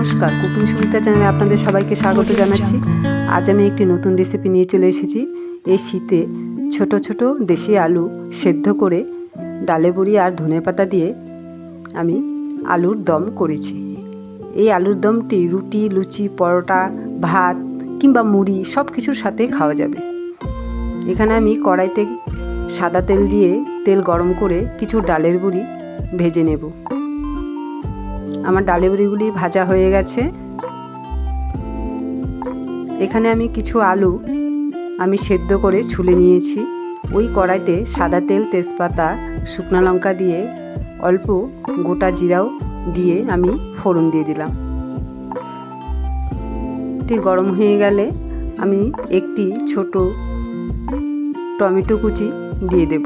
নমস্কার, কুকিং সুবিধা চ্যানেলে আপনাদের সবাইকে স্বাগত জানাচ্ছি। আজ আমি একটি নতুন রেসিপি নিয়ে চলে এসেছি। এই শীতে ছোট ছোট দেশি আলু সেদ্ধ করে ডালে বড়ি আর ধনে পাতা দিয়ে আমি আলুর দম করেছি। এই আলুর দমটি রুটি, লুচি, পরোটা, ভাত কিংবা মুড়ি সব কিছুর সাথে খাওয়া যাবে। এখানে আমি কড়াইতে সাদা তেল দিয়ে তেল গরম করে কিছু ডালের বড়ি ভেজে নেব। আমার ডালেবড়িগুলি ভাজা হয়ে গেছে। এখানে আমি কিছু আলু আমি সেদ্ধ করে ছুলে নিয়েছি। ওই কড়াইতে সাদা তেল, তেজপাতা, শুকনো লঙ্কা দিয়ে অল্প গোটা জিরাও দিয়ে আমি ফোড়ন দিয়ে দিলাম। এটি গরম হয়ে গেলে আমি একটি ছোট টমেটো কুচি দিয়ে দেব।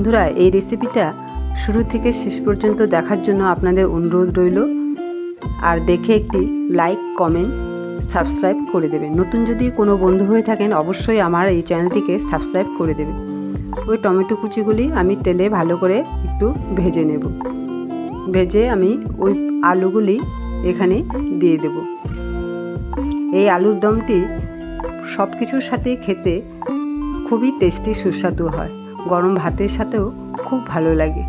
বন্ধুরা, এই রেসিপিটা শুরু থেকে শেষ পর্যন্ত দেখার জন্য আপনাদের অনুরোধ রইল। আর দেখে একটি লাইক কমেন্ট সাবস্ক্রাইব করে দেবেন। নতুন যদি কোনো বন্ধু হয়ে থাকেন, অবশ্যই আমার এই চ্যানেলটিকে সাবস্ক্রাইব করে দেবেন। ওই টমেটো কুচিগুলি আমি তেলে ভালো করে একটু ভেজে নেব। ভেজে আমি ওই আলুগুলি এখানে দিয়ে দেব। এই আলুর দমটি সব কিছুর সাথে খেতে খুবই টেস্টি, সুস্বাদু হয়। গরম ভাতের সাথেও খুব ভালো লাগে।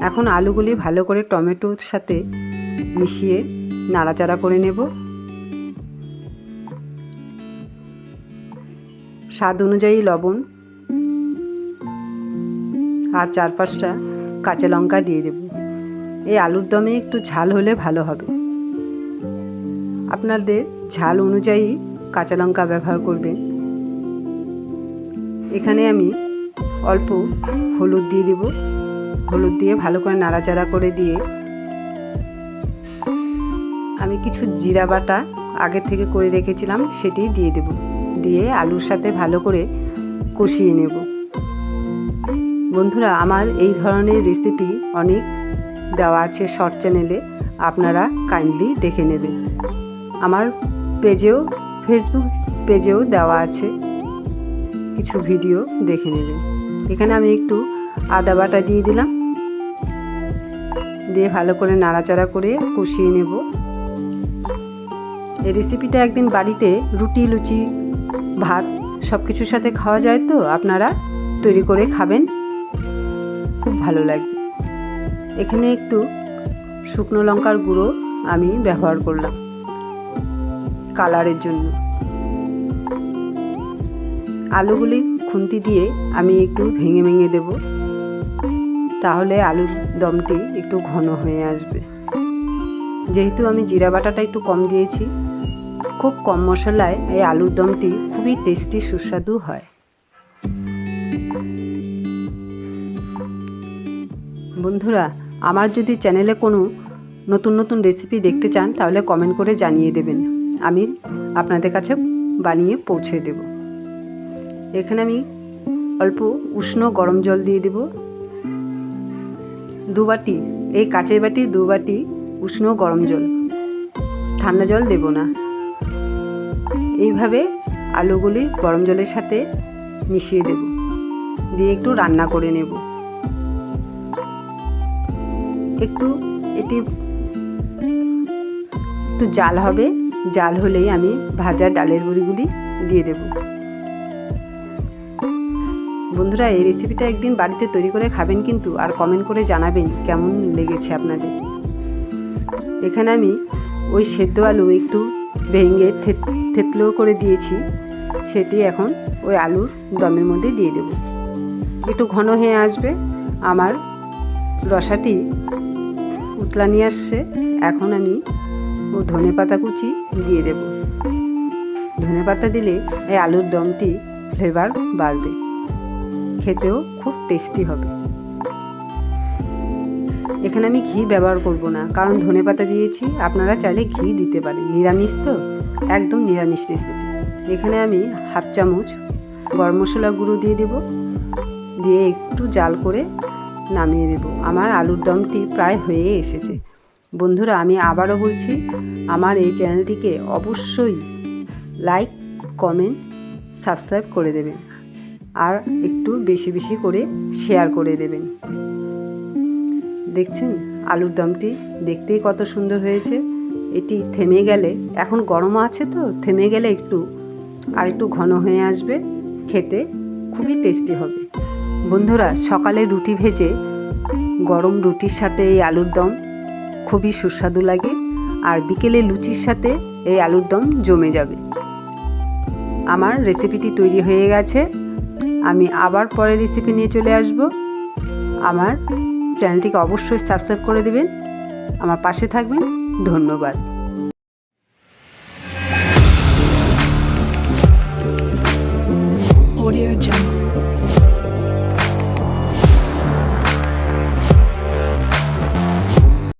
এখন আলুগুলি ভালো করে টমেটোর সাথে মিশিয়ে নাড়াচাড়া করে নেব। স্বাদ অনুযায়ী লবণ আর চার পাঁচটা কাঁচা লঙ্কা দিয়ে দেব। এই আলুর দমে একটু ঝাল হলে ভালো হবে। আপনাদের ঝাল অনুযায়ী কাঁচা লঙ্কা ব্যবহার করবেন। এখানে আমি অল্প হলুদ দিয়ে দেব। হলুদ দিয়ে ভালো করে নাড়াচাড়া করে দিয়ে আমি কিছু জিরা বাটা আগে থেকে করে রেখেছিলাম সেটি দিয়ে দেব। দিয়ে আলুর সাথে ভালো করে কষিয়ে নেব। বন্ধুরা, আমার এই ধরনের রেসিপি অনেক দেওয়া আছে শর্ট চ্যানেলে, আপনারা কাইন্ডলি দেখে নেবেন। আমার পেজেও, ফেসবুক পেজেও দেওয়া আছে। কিছু ভিডিও দেখে নেবেন এখানে আমি একটু আদা বাটা দিয়ে দিলাম। দিয়ে ভালো করে নাড়াচাড়া করে কষিয়ে নেব। এই রেসিপিটা একদিন বাড়িতে রুটি, লুচি, ভাত সব কিছুর সাথে খাওয়া যায় তো? আপনারা তৈরি করে খাবেন। খুব ভালো লাগবে এখানে একটু শুকনো লঙ্কার গুঁড়ো আমি ব্যবহার করলাম। কালারের জন্য। আলুগুলি খুন্তি দিয়ে আমি একটু ভেঙে ভেঙে দেব। তাহলে আলুর দমটি একটু ঘন হয়ে আসবে। যেহেতু আমি জিরা বাটাটা একটু কম দিয়েছি, খুব কম মশলায় এই আলুর দমটি খুবই টেস্টি, সুস্বাদু হয়। বন্ধুরা, আমার যদি চ্যানেলে কোনো নতুন নতুন রেসিপি দেখতে চান, তাহলে কমেন্ট করে জানিয়ে দেবেন। আমি আপনাদের কাছে বানিয়ে পৌঁছে দেব। এখানে আমি অল্প উষ্ণ গরম জল দিয়ে দেব। দু বাটি, এই কাঁচের বাটি দু বাটি উষ্ণ গরম জল। ঠান্ডা জল দেব না। এইভাবে আলুগুলি গরম জলের সাথে মিশিয়ে দেব। দিয়ে একটু রান্না করে নেব। একটু এটি একটু জাল হবে। জাল হলেই আমি ভাজা ডালের বড়িগুলি দিয়ে দেব। বন্ধুরা, এই রেসিপিটা একদিন বাড়িতে তৈরি করে খাবেন কিন্তু আর কমেন্ট করে জানাবেন কেমন লেগেছে আপনাদের। এখানে আমি ওই সেদ্ধ আলু একটু ভেঙে থেতলো করে দিয়েছি। সেটি এখন ওই আলুর দমের মধ্যে দিয়ে দেব। একটু ঘন হয়ে আসবে। আমার রসাটি উতলা নিয়ে আসছে। এখন আমি ও ধনে পাতা কুচি দিয়ে দেব। ধনে পাতা দিলে এই আলুর দমটি ফ্লেভার বাড়বে। খেতেও খুব টেস্টি হবে। এখানে আমি ঘি ব্যবহার করব না, কারণ ধনে পাতা দিয়েছি। আপনারা চাইলে ঘি দিতে পারেন, নিরামিষ তো, একদম নিরামিষ রেসিপি এখানে আমি হাফ চামচ গরম মশলা গুঁড়ো দিয়ে দেব, দিয়ে একটু জাল করে নামিয়ে দেব। আমার আলুর দমটি প্রায় হয়ে এসেছে। বন্ধুরা, আমি আবারও বলছি, আমার এই চ্যানেলটিকে অবশ্যই লাইক, কমেন্ট, সাবস্ক্রাইব করে দেবেন। আর একটু বেশি বেশি করে শেয়ার করে দেবেন। দেখছেন? আলুর দমটি দেখতেই কত সুন্দর হয়েছে। এটি থেমে গেলে, এখন গরমও আছে তো, থেমে গেলে একটু, আর একটু ঘন হয়ে আসবে, খেতে খুবই টেস্টি হবে। বন্ধুরা, সকালে রুটি ভেজে গরম রুটির সাথে এই আলুর দম খুবই সুস্বাদু লাগে, আর বিকেলে লুচির সাথে এই আলুর দম জমে যাবে। আমার রেসিপিটি তৈরি হয়ে গেছে। আমি আবার পরের রেসিপি নিয়ে চলে আসব। আমার চ্যানেলটিকে অবশ্যই সাবস্ক্রাইব করে দেবেন। আমার পাশে থাকবেন। ধন্যবাদ।